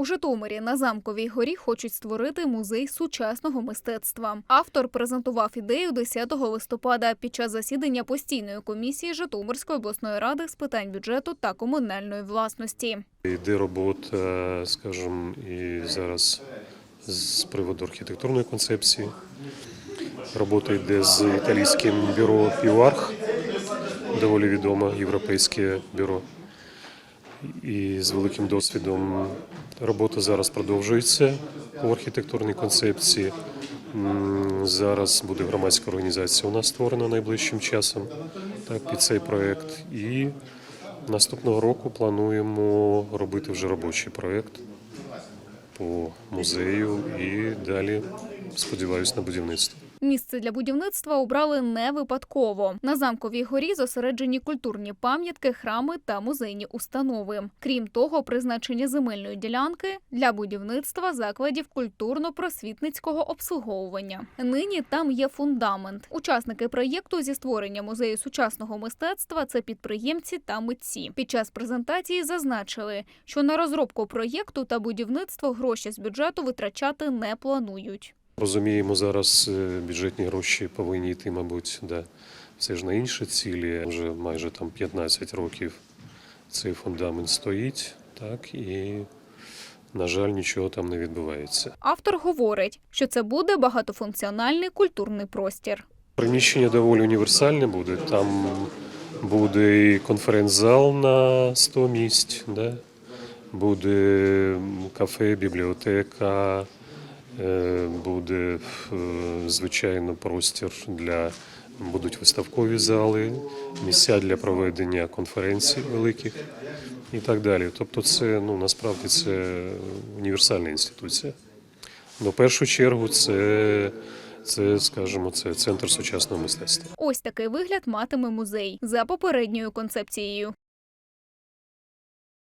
У Житомирі на замковій горі хочуть створити музей сучасного мистецтва. Автор презентував ідею 10 листопада під час засідання постійної комісії Житомирської обласної ради з питань бюджету та комунальної власності. Йде робота, скажімо, і зараз з приводу архітектурної концепції. Робота йде з італійським бюро Піварх, доволі відоме європейське бюро. І з великим досвідом робота зараз продовжується по архітектурній концепції. Зараз буде громадська організація у нас створена найближчим часом так, під цей проект. І Наступного року плануємо робити вже робочий проєкт по музею і далі сподіваюся на будівництво. Місце для будівництва обрали не випадково. На замковій горі зосереджені культурні пам'ятки, храми та музейні установи. Крім того, призначені земельної ділянки для будівництва закладів культурно-просвітницького обслуговування. Нині там є фундамент. Учасники проєкту зі створення музею сучасного мистецтва це підприємці та митці. Під час презентації зазначили, що на розробку проєкту та будівництво гроші з бюджету витрачати не планують. Розуміємо, зараз е, бюджетні гроші повинні йти, мабуть, да, все ж на інші цілі. Вже майже там 15 років цей фундамент стоїть, так і, на жаль, нічого там не відбувається. Автор говорить, що це буде багатофункціональний культурний простір. Приміщення доволі універсальне буде. Там буде і конференц-зал на 100 місць, да? буде кафе, бібліотека, буде е, звичайно простір для будуть виставкові зали, місця для проведення конференцій великих і так далі. Тобто, це ну насправді це універсальна інституція. Ну, в першу чергу, це, це, скажімо, це центр сучасного мистецтва. Ось такий вигляд матиме музей за попередньою концепцією.